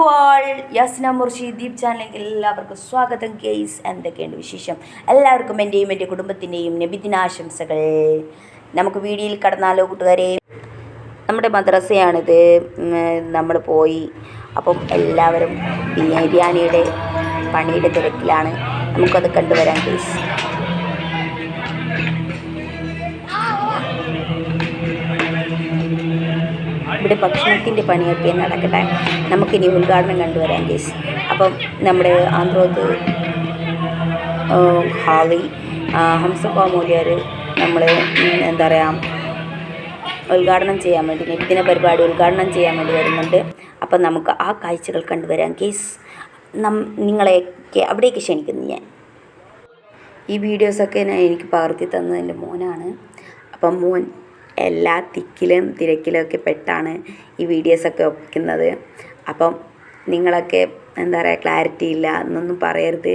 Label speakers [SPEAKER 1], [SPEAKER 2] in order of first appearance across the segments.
[SPEAKER 1] To ആൾ യാസ്ന മുർഷി ദീപ് ചാനലിലേക്ക് എല്ലാവർക്കും സ്വാഗതം. ഗെയ്സ് എന്തൊക്കെയുണ്ട് വിശേഷം? എല്ലാവർക്കും എന്റെയും എന്റെ കുടുംബത്തിന്റെയും നബിദിനാശംസകൾ നമുക്ക് വീഡിയോയിൽ കടന്നാലോ കൂട്ടുകാരെ? നമ്മുടെ മദ്രസയാണിത്. നമ്മൾ പോയി. അപ്പം എല്ലാവരും ബിരിയാണിയുടെ പണിയുടെ തിരക്കിലാണ്. നമുക്കത് കണ്ടുവരാം ഗെയ്സ് ഇവിടെ ഭക്ഷണത്തിന്റെ പണിയൊക്കെ നടക്കട്ടെ. നമുക്കിനി ഉദ്ഘാടനം കണ്ടുവരാം ജേസ് അപ്പം നമ്മുടെ ആന്ധ്രോത് ഹാളി ഹംസപ്പ മൂല്യർ നമ്മൾ എന്താ പറയുക ഉദ്ഘാടനം ചെയ്യാൻ വേണ്ടി നിത്യദിന പരിപാടി ഉദ്ഘാടനം ചെയ്യാൻ വേണ്ടി വരുന്നുണ്ട്. അപ്പം നമുക്ക് ആ കാഴ്ചകൾ കണ്ടുവരാം കേസ് നം നിങ്ങളെയൊക്കെ അവിടേക്ക് ക്ഷണിക്കുന്നു ഞാൻ. ഈ വീഡിയോസൊക്കെ എനിക്ക് പകർത്തി തന്നത് എന്റെ മോനാണ്. അപ്പം മോൻ എല്ലാ തിക്കിലും തിരക്കിലൊക്കെ പെട്ടാണ് ഈ വീഡിയോസൊക്കെ ഒപ്പിക്കുന്നത് അപ്പം നിങ്ങളൊക്കെ എന്താ പറയുക ക്ലാരിറ്റി ഇല്ല എന്നൊന്നും പറയരുത്.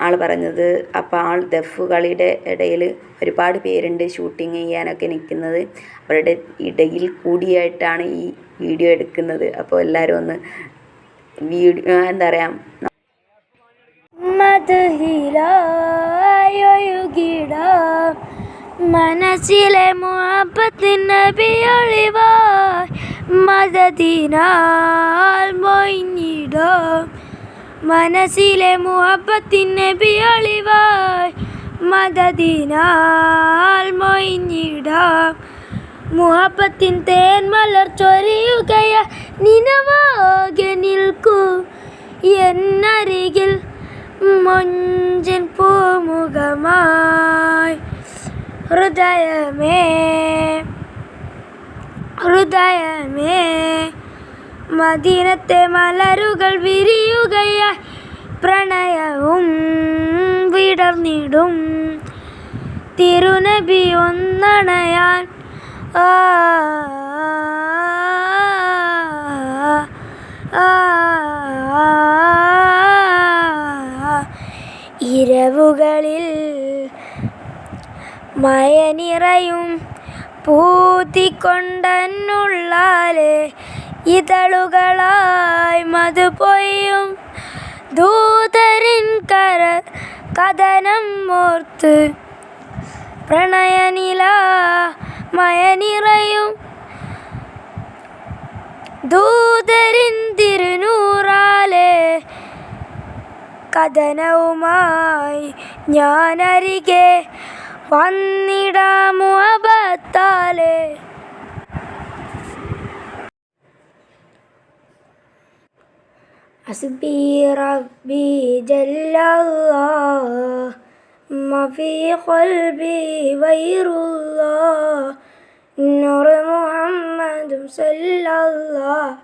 [SPEAKER 1] ആൾ പറഞ്ഞത് അപ്പോൾ ആൾ ദഫ് കളിയുടെ ഇടയിൽ ഒരുപാട് പേരുണ്ട് ഷൂട്ടിങ് ചെയ്യാനൊക്കെ നിൽക്കുന്നത് അവരുടെ ഇടയിൽ കൂടിയായിട്ടാണ് ഈ വീഡിയോ എടുക്കുന്നത്. അപ്പോൾ എല്ലാവരും ഒന്ന് വീഡിയോ എന്താ പറയുക
[SPEAKER 2] മനസ്സിലെ മുഹബത്തിന് ഒളിവായി മദതിനാൽ മൊയ്ഞ്ഞിടാം മനസ്സിലെ മുഹബത്തിന് ഒളിവായി മതദിനാൽ മൊയ്ഞ്ഞിടോ മുഹബത്തിൻ തേൻ മലർ ചൊരിയുകയ നിനവാകെ നിൽക്കൂ. എന്നരികിൽ മൊഞ്ചൻ പൂമുഖമായി ഹൃദയമേ ഹൃദയമേ മദീനത്തെ മലരുകൾ വിരിയുകയായി പ്രണയവും വിടർന്നിടും. തിരുനബി ഒന്നണയാൻ ആ മയനിറയും പൂത്തിക്കൊണ്ടെന്നുള്ളാലെ ഇതളുകളായി മതു പൊയ്യും. ദൂതരിൻ കര കഥനം ഓർത്ത് പ്രണയനില മയനിറയും. ദൂതരിൻ തിരുനൂറാലെ കഥനവുമായി ഞാനരികെ വന്നിടാമു അബത്താലെ حسبي ربي جل الله ما في قلبي غير الله نور محمد صلى الله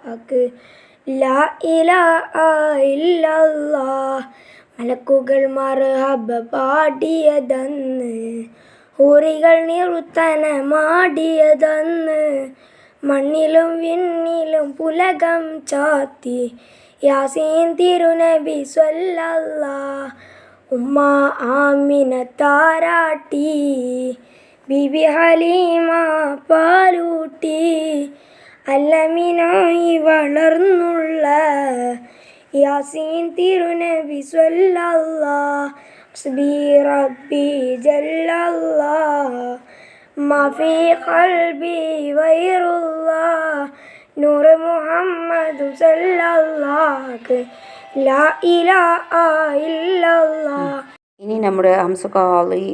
[SPEAKER 2] لا إله إلا الله മലക്കുകൾ മർഹബ പാടിയതന്ന് ഹൂറികൾ നിറുത്തനമാടിയതെന്ന് മണ്ണിലും വിണ്ണിലും പുലകം ചാത്തി യാസീൻ തിരുനബി സ്വല്ലല്ലാ ഉമ്മ ആമിന താരാട്ടി ബിബി ഹലീമ പാലൂട്ടി അല്ലമിനായി വളർന്നുള്ള യാസീൻ തിരുനബി സ്വല്ലി റബ്ബി മഫി ഖൽബി വൈറുല്ലാ നൂർ മുഹമ്മദ് സല്ലല്ലാഹ് ലാ ഇലാഹ ഇല്ലല്ലാ
[SPEAKER 1] ഇനി നമ്മുടെ ഹംസുഖാളി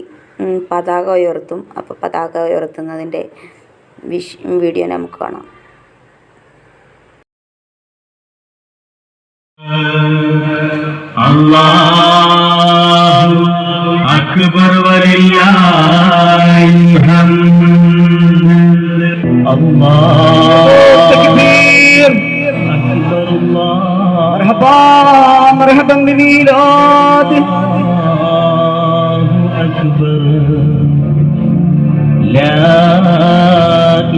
[SPEAKER 1] പതാക ഉയർത്തും. അപ്പോൾ പതാക ഉയർത്തുന്നതിന്റെ വിഷ് വീഡിയോ നമുക്ക് കാണാം.
[SPEAKER 3] അല്ലാഹു അക്ബർ വലില്ലാഹി ഹംദ് അല്ലാഹു തക്ബീർ അക്ബർ. അല്ലാഹ്
[SPEAKER 4] മർഹബാ മർഹബൻ
[SPEAKER 3] അക്ബർ ലാ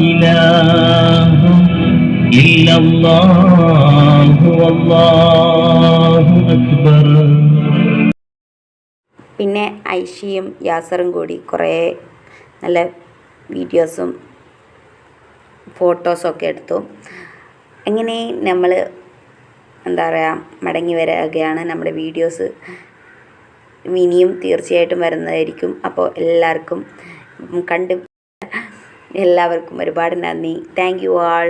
[SPEAKER 3] ഇലാഹ إلا الله والله أكبر
[SPEAKER 1] പിന്നെ ഐഷിയും യാസറും കൂടി കുറേ നല്ല വീഡിയോസും ഫോട്ടോസൊക്കെ എടുത്തു അങ്ങനെ നമ്മൾ എന്താ പറയുക മടങ്ങി വരികയാണ് നമ്മുടെ വീഡിയോസ് ഇനിയും തീർച്ചയായിട്ടും വരുന്നതായിരിക്കും അപ്പോൾ എല്ലാവർക്കും കണ്ട് എല്ലാവർക്കും ഒരുപാട് നന്ദി താങ്ക് യു ആൾ